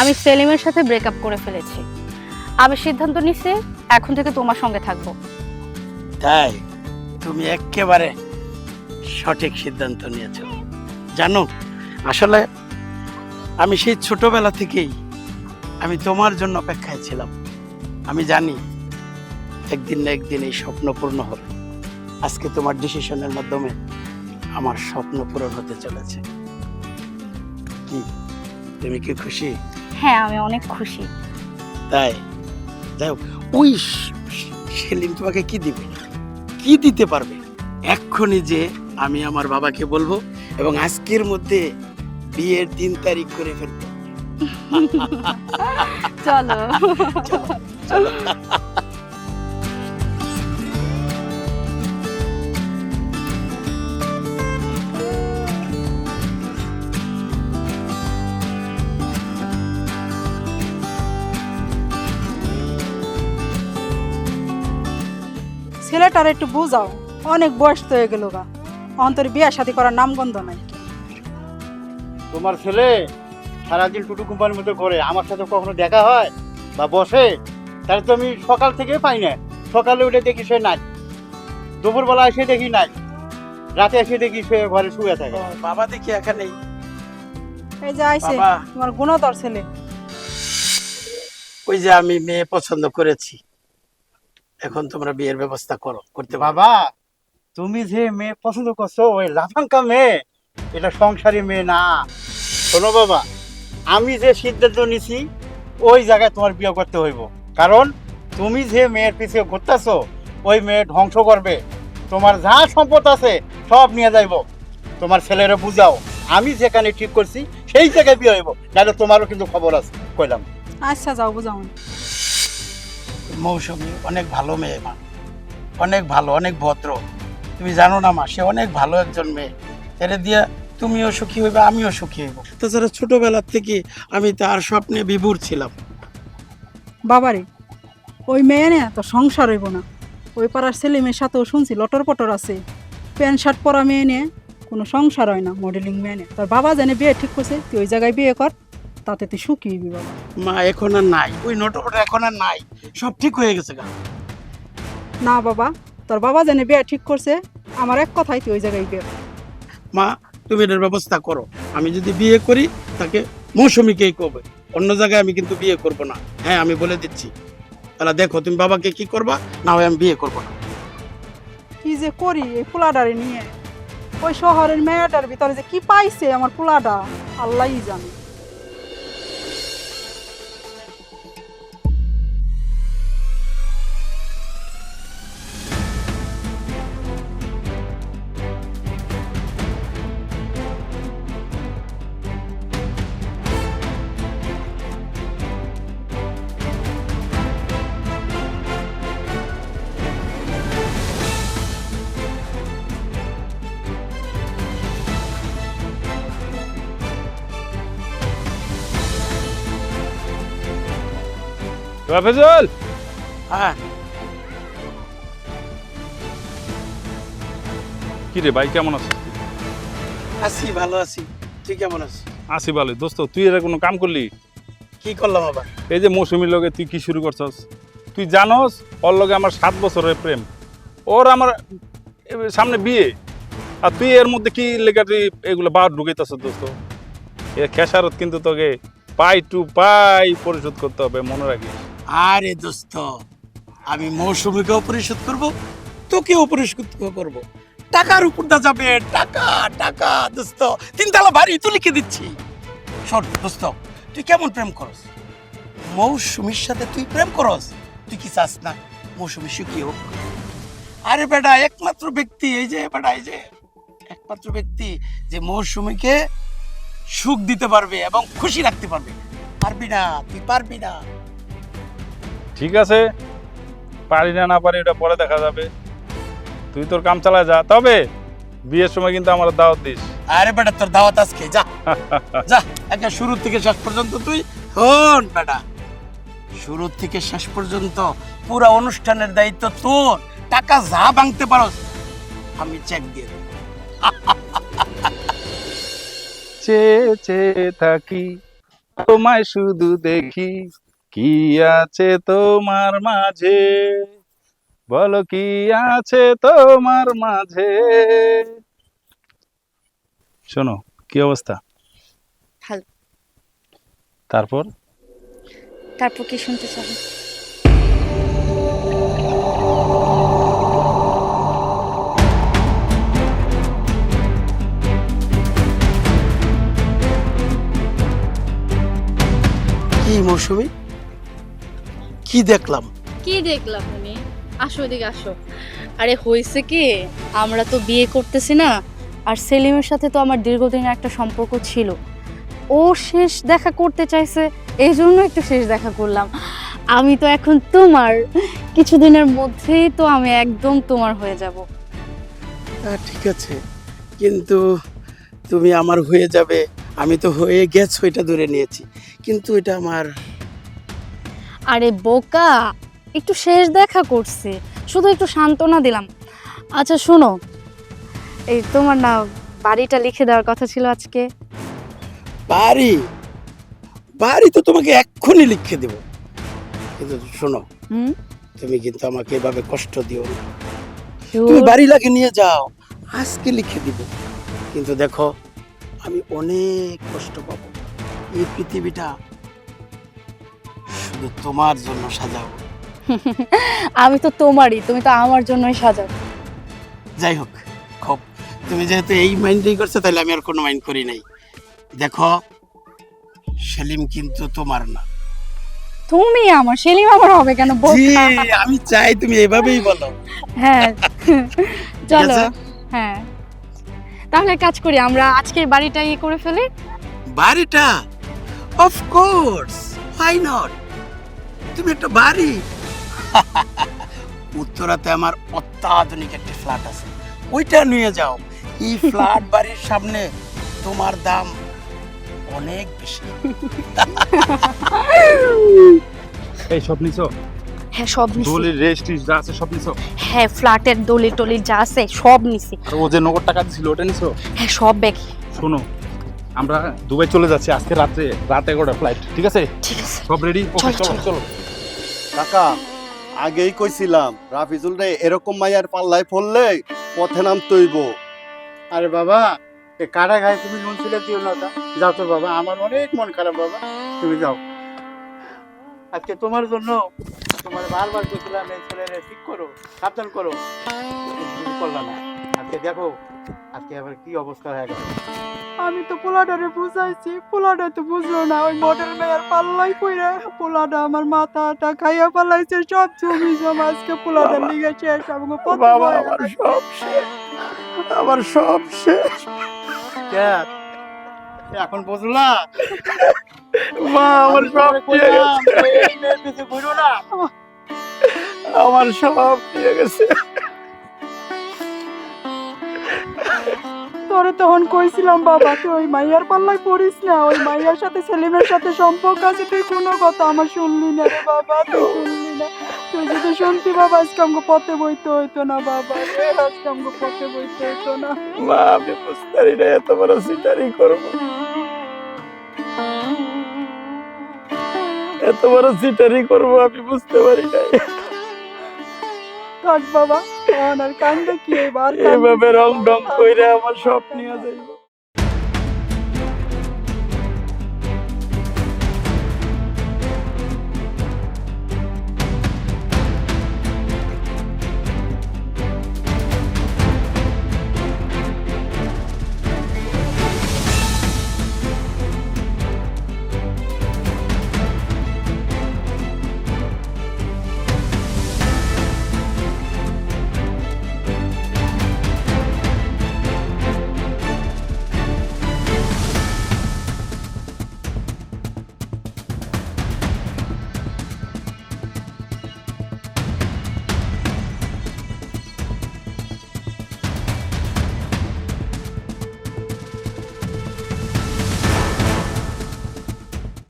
আমি সেলিমের সাথে ব্রেকআপ করে ফেলেছি। আমি সিদ্ধান্ত নিছি, এখন থেকে তোমার সঙ্গে থাকব। তাই? তুমি একেবারে সঠিক সিদ্ধান্ত নিয়েছো। জানো, আসলে আমি সেই ছোটবেলা থেকেই আমি তোমার জন্য অপেক্ষায় ছিলাম। আমি জানি, একদিন না একদিন এই স্বপ্ন পূর্ণ হবে। আজকে তোমার ডিসিশনের মাধ্যমে আমার স্বপ্ন পূরণ হতে চলেছে। কি? তুমি কি খুশি? হ্যাঁ আমি অনেক খুশি। তাই? যাই হোক ওই সেলিম তোমাকে কি দিবে? কি দিতে পারবে? এক্ষুনি যে আমি আমার বাবাকে বলব এবং আজকের মধ্যে বিয়ের তিন তারিখ করে ফেলব। চলো চলো। ছেলেটার একটু বুঝাও। অনেক বয়স তো হয়ে গেল গা। অন্তর বিয়ে শাদি করার নামগন্ধ নাই। তোমার ছেলে সারাদিন টুটু কোম্পানির মধ্যে করে আমার সাথে কখনো দেখা হয় বা বসে? তাহলে তো আমি সকাল থেকে পাই না। সকালে উঠে দেখি সে নাই। দুপুরবেলা এসে দেখি নাই। রাতে এসে দেখি সে ঘরে শুয়ে থাকে। বাবা দেখি এখানেই এই যে আইছে বাবা। তোমার গুণধর ছেলে। ওই যে আমি মেয়ে পছন্দ করেছি। এখন তোমরা বিয়ের ব্যবস্থা করো করতে বাবা তুমি যে মেয়ে পছন্দ করছ ওই লাফাঙ্কা মেয়ে এটা সংসারী মেয়ে না। শোনো বাবা আমি যে সিদ্ধান্ত নিছি ওই জায়গায় তোমার বিয়ে করতে হইব। কারণ তুমি যে মেয়ের পিছিয়ে ঘুরতেছো ওই মেয়ে ধ্বংস করবে। তোমার যা সম্পদ আছে সব নিয়ে যাইব। তোমার ছেলেরা বুঝাও আমি যেখানে ঠিক করছি সেই জায়গায় বিয়ে হইব। নাহলে তোমারও কিন্তু খবর আছে কইলাম। আচ্ছা যাও বুঝাও। মৌসুমী অনেক ভালো মেয়ে মা। অনেক ভালো অনেক ভদ্র। তুমি জানো না মা সে অনেক ভালো একজন মেয়ে। এরে দিয়া তুমিও সুখী হইবে আমিও সুখী হইব। তাছাড়া ছোটবেলার থেকে আমি তার স্বপ্নে বিভোর ছিলাম। বাবারে ওই মেয়ে না তো সংসার হইব না। ওই পাড়ার ছেলে মেয়ের সাথেও শুনছি লটর পটর আছে। প্যান্ট শার্ট পরা মেয়ে নিয়ে কোনো সংসার হয় না মডেলিং মেয়ে নিয়ে। তোর বাবা জানে বিয়ে ঠিক করছে তুই ওই জায়গায় বিয়ে কর তাতে তুই সুখী হইবি বাবা। মা এখন আর নাই। ওই নটকটা এখন আর নাই। সব ঠিক হয়ে গেছে গা। না বাবা তোর বাবা জানে বিয়ে ঠিক করছে আমার এক কথাই তুই ওই জায়গায় বিয়ে। মা তুমি এটার ব্যবস্থা করো। আমি যদি বিয়ে করি তাকে মৌসুমীকেই করবে। অন্য জায়গায় আমি কিন্তু বিয়ে করব না। হ্যাঁ আমি বলে দিচ্ছি। তাহলে দেখো তুমি বাবাকে কি করবা? না হয় আমি বিয়ে করব না। কি যে করি এই পোলাডারে নিয়ে? ওই শহরের মেয়েটার ভিতরে যে কি পাইছে আমার পোলাডা আল্লাহই জানে। রাফেজল হ্যাঁ কি রে ভাই কেমন আছিস? আছি ভালো আছি। তুই কেমন আছিস? আসি ভালো। দোস্ত তুই এর কোনো কাম করলি? কি করলাম আবার? এই যে মৌসুমীর লগে তুই কি শুরু করছস? তুই জানস ওর লগে আমার সাত বছরের প্রেম। ওর আমার সামনে বিয়ে। আর তুই এর মধ্যে কি লেখা তুই এগুলো বার ঢুকাইতেছ দোস্ত? এ খেসারত কিন্তু তোকে পাই টু পাই পরিশোধ করতে হবে মনে রাখিস। আরে দোস্ত, আমি মৌসুমীকেও পরিশোধ করব? তোকেও পরিশোধ করব। টাকার উপর দা যাবে। টাকা টাকা, দোস্ত। তিনতলা বাড়ি তুই লিখে দিচ্ছি। শোন দোস্ত, তুই কেমন প্রেম করস? মৌসুমীর সাথে তুই প্রেম করস? তুই কি চাস না মৌসুমী সুখী হোক? আরে বেটা, একমাত্র ব্যক্তি, এই যে বেটা, এই যে একমাত্র ব্যক্তি যে মৌসুমীকে সুখ দিতে পারবে এবং খুশি রাখতে পারবে। পারবি না, তুই পারবি না। ঠিক আছে? পারি না না পারি ওটা পরে দেখা যাবে। তুই তোর কাম চালা যা। তবে বিয়ের সময় কিন্তু আমার দাওয়াত দিস। আরে বেটা তোর দাওয়াত আজকে যা। যা একটা শুরু থেকে শেষ পর্যন্ত তুই শোন বেটা। শুরু থেকে শেষ পর্যন্ত পুরো অনুষ্ঠানের দায়িত্ব তোর। টাকা যা ভাঙতে পারো আমি চেক দিয়ে দেবো। চেয়ে চেয়ে থাকি তোমায় শুধু দেখি। কি আছে তোমার মাঝে? বলো কি আছে তোমার মাঝে? শোনো কি অবস্থা? ভালো। তারপর? তারপর কি শুনতে চাও? কি মৌসুমি? কি দেখলাম? কি দেখলাম তুমি আসো এদিকে আসো। আরে হয়েছে কি? আমরা তো বিয়ে করতেছি না আর সেলিমের সাথে তো আমার দীর্ঘদিনের একটা সম্পর্ক ছিল। ও শেষ দেখা করতে চাইছে এই জন্য একটু শেষ দেখা করলাম। আমি তো এখন তোমার কিছুদিনের মধ্যেই তো আমি একদম তোমার হয়ে যাব। ঠিক আছে কিন্তু তুমি আমার হয়ে যাবে আমি তো হয়ে গেছো এটা ধরে নিয়েছি। কিন্তু এটা আমার আরে বোকা একটু শেষ দেখা করছি। শুধু একটু সান্ত্বনা দিলাম। আচ্ছা শোনো। এই তোমার না বাড়িটা লিখে দেওয়ার কথা ছিল আজকে। বাড়ি? বাড়ি তো তোমাকে এক্ষুনি লিখে দেব। কিন্তু শোনো হুম? তুমি কিন্তু আমাকে এভাবে কষ্ট দিও না। তুমি বাড়ি লাগে নিয়ে যাও আজকে লিখে দিব। কিন্তু দেখো আমি অনেক কষ্ট পাবো। এই পৃথিবীটা শুধু তোমার জন্য সাজাবো। আমি তো তোমারই তুমি তো আমার জন্যই সাজাও। যাই হোক খুব তুমি যেহেতু এই মাইন্ডই করছ তাহলে আমি আর কোনো মাইন্ড করি নাই। দেখো সেলিম কিন্তু তোমার না। তুমি আমার সেলিম আমার হবে কেন? জি আমি চাই তুমি এভাবেই বলো। হ্যাঁ চলো হ্যাঁ। তাহলে কাজ করি আমরা আজকের বাড়িটা ইয়ে করে ফেলি। বাড়িটা? অফ কোর্স হোয়াই নট তুমি একটা বাড়ি। উত্তরাতে আমার অত্যাধুনিক একটা ফ্ল্যাট আছে। ওইটা নিয়ে যাও। এই ফ্ল্যাট বাড়ির সামনে তোমার দাম অনেক বেশি। এই সব নিছো? হ্যাঁ সব নিছি। দলিল রেজিস্ট্রি যা আছে সব নিছো? হ্যাঁ ফ্ল্যাটের দলিল টলিল যা আছে সব নিছি। আর ও যে নগদ টাকা দিছিল ওটা নিছো? হ্যাঁ সব ব্যাগ। শোনো আমরা দুবাই চলে যাচ্ছি আজকে রাতে রাত এগারোটা ফ্লাইট ঠিক আছে? ঠিক আছে। সব রেডি ওকে চলো, চলো চলো। চলো। কাকা, আগেই কইছিলাম, রাফিজুল রে এরকম মাইয়ার পাল্লায় পড়লে পথে নাম তৈব আরে বাবা, এ কারা গায়ে তুমি নুন ছিলে দিও না ওটা। যাও তো বাবা, আমার অনেক মন খারাপ বাবা। তুমি যাও। আজকে তোমার জন্য তোমার বারবার বলছিলাম, এই ছেলেরে ঠিক করো, সাবধান করো। তুমি করলা না। আজকে দেখো আজকে আবার কি অবস্থা হয়ে গেল? আমি তো পোলাডারে বুঝাইছি পোলাডা তো বুঝলো না ওই মডেল মেয়ের পাল্লাই কইরা পোলাডা আমার মাথাটা খাইয়া পালাইছে সব জমি জমা আজকে পোলাডার লিগে শেষ আমাকে পথে বাবা আমার সব শেষ আমার সব শেষ। ক্যাট, এখন বুঝলা? মা আমার সব না। আমার সব নিয়ে গেছে। তোরে তখন কইছিলাম বাবা তুই ওই মাইয়ার পাল্লায় পড়িস না ওই মাইয়ার সাথে সেলিমের সাথে সম্পর্ক আছে তুই কোনো কথা আমার শুনলি না রে বাবা তুই শুনলি না। তুই যদি শুনতি বাবা আজকে আমাকে পথে বইতে হইতো না বাবা আজকে আমাকে পথে বইতে হইতো না। মা আমি বুঝতে পারি না এত বড় সিটারি করব। এত বড় সিটারি করব আমি বুঝতে পারি নাই। থাক বাবা আমার স্বপ্ন কি? এবার এভাবে রং ডং কইরা আমার সব নিয়ে যাইব।